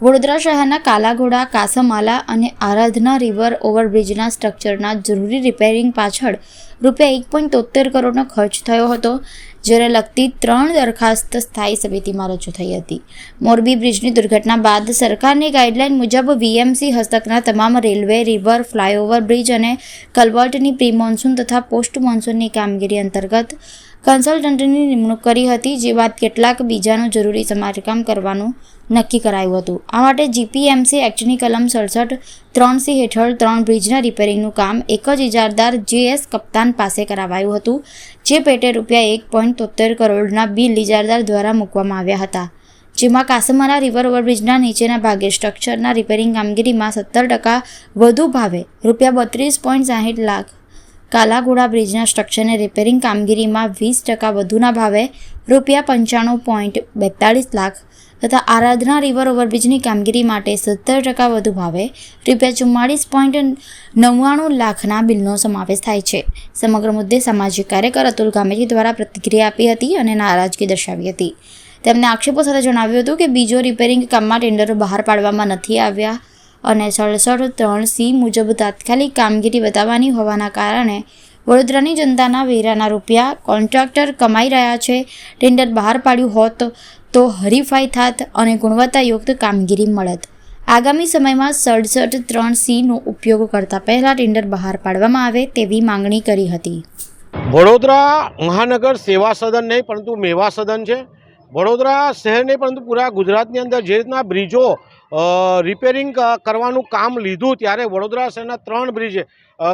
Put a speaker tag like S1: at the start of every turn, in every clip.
S1: વડોદરા શહેરના કાલાઘોડા, કાસમાલા અને આરાધના રિવર ઓવરબ્રિજના સ્ટ્રક્ચરના જરૂરી રિપેરિંગ પાછળ રૂપિયા એક પોઈન્ટ તોતેર કરોડનો ખર્ચ થયો હતો જ્યારે લગતી ત્રણ દરખાસ્ત સ્થાયી સમિતિમાં રજૂ થઈ હતી. મોરબી બ્રિજની દુર્ઘટના બાદ સરકારની ગાઈડલાઈન મુજબ વીએમસી હસ્તકના તમામ રેલવે, રિવર, ફ્લાયઓવર બ્રિજ અને કલવર્ટની પ્રી મોન્સૂન તથા પોસ્ટ મોન્સૂનની કામગીરી અંતર્ગત કન્સલ્ટન્ટની નિમણૂક કરી હતી, જે બાદ કેટલાક બીજાનું જરૂરી સમારકામ કરવાનું નક્કી કરાયું હતું. આ માટે જીપીએમસી એક્ટની કલમ સડસઠ, ત્રણ સી હેઠળ ત્રણ બ્રિજના રિપેરિંગનું કામ એક જ ઇજારદાર જેએસ કપ્તાન પાસે કરાવાયું હતું, જે પેટે રૂપિયા એક પોઈન્ટ તોતેર કરોડના બિલ ઇજારદાર દ્વારા મૂકવામાં આવ્યા હતા. જેમાં કાસમારા રિવર ઓવરબ્રિજના નીચેના ભાગે સ્ટ્રક્ચરના રિપેરિંગ કામગીરીમાં સત્તર ટકા વધુ ભાવે રૂપિયા બત્રીસ પોઈન્ટ સાહીઠ લાખ કાલાઘોડા બ્રિજના સ્ટ્રક્ચરને રિપેરિંગ કામગીરીમાં વીસ ટકા વધુના ભાવે રૂપિયા પંચાણું પોઈન્ટ બેતાળીસ લાખ તથા આરાધના રિવર ઓવરબ્રિજની કામગીરી માટે સત્તર ટકા વધુ ભાવે રૂપિયા ચુમ્માળીસ પોઈન્ટ નવ્વાણું લાખના બિલનો સમાવેશ થાય છે. સમગ્ર મુદ્દે સામાજિક કાર્યકર અતુલ ગામેજી દ્વારા પ્રતિક્રિયા આપી હતી અને નારાજગી દર્શાવી હતી. તેમણે આક્ષેપો સાથે જણાવ્યું હતું કે બીજો રિપેરિંગ કામમાં ટેન્ડરો બહાર પાડવામાં નથી આવ્યા. અને સડસઠ ત્રણ સી મુજબ તાત્કાલિક કામગીરી બતાવવાની હોવાના કારણે વડોદરાની જનતાના વેરાના રૂપિયા કોન્ટ્રાક્ટર કમાઈ રહ્યા છે, ટેન્ડર બહાર પાડ્યું હોત તો હરીફાઈ થાત અને ગુણવત્તાયુક્ત કામગીરી મળત. આગામી સમયમાં સડસઠ ત્રણ સીનો ઉપયોગ કરતા પહેલાં ટેન્ડર બહાર પાડવામાં આવે તેવી માંગણી કરી હતી.
S2: વડોદરા મહાનગર સેવા સદન નહીં, પરંતુ મેવા સદન છે. વડોદરા શહેર નહીં, પરંતુ પૂરા ગુજરાતની અંદર જે રીતના બ્રિજો રિપેરિંગ કરવાનું કામ લીધું ત્યારે વડોદરા શહેરના ત્રણ બ્રિજ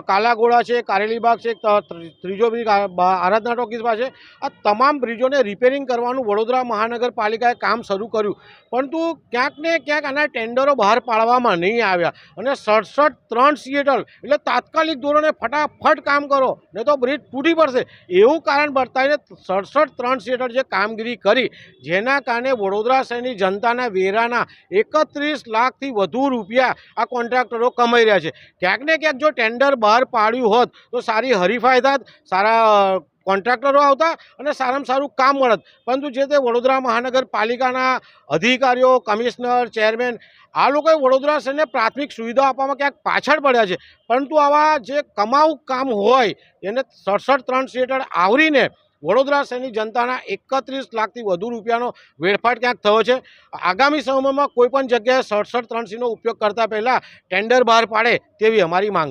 S2: કાલાઘોડા છે કારેલીબાગ છે ત્રીજો બ્રિજ આરાધના ટોકીસ પાસે આ તમામ બ્રિજોને રિપેરિંગ કરવાનું વડોદરા મહાનગરપાલિકાએ કામ શરૂ કર્યું. પરંતુ ક્યાંક ને ક્યાંક આના ટેન્ડરો બહાર પાડવામાં નહીં આવ્યા. અને સડસઠ ત્રણ સિએટલ એટલે તાત્કાલિક ધોરણે ફટાફટ કામ કરો નહીં તો બ્રિજ તૂટી પડશે. એવું કારણ બતાવીને સડસઠ ત્રણ સિએટલ જે કામગીરી કરી, જેના કારણે વડોદરા શહેરની જનતાના વેરાના એકત્રીસ લાખથી વધુ રૂપિયા આ કોન્ટ્રાક્ટરો કમાઈ રહ્યા છે. ક્યાંક ને ક્યાંક જો ટેન્ડર બહાર પાડ્યું હોત, તો સારી હરીફાઈ થાત, સારા કોન્ટ્રાક્ટરો આવતા અને સારામાં સારું કામ મળત. પરંતુ જે તે વડોદરા મહાનગરપાલિકાના અધિકારીઓ, કમિશનર, ચેરમેન, આ લોકોએ વડોદરા શહેરને પ્રાથમિક સુવિધાઓ આપવામાં ક્યાંક પાછળ પડ્યા છે. પરંતુ આવા જે કમાઉ કામ હોય, એને સડસઠ ત્રણ હેઠળ આવરીને વડોદરા શહેરની જનતાના એકત્રીસ લાખથી વધુ રૂપિયાનો વેડફાટ ક્યાંક થયો છે? આગામી સમયમાં કોઈપણ જગ્યાએ સડસઠ ત્રણસીનો ઉપયોગ કરતા પહેલાં ટેન્ડર બહાર પાડે તેવી અમારી માંગ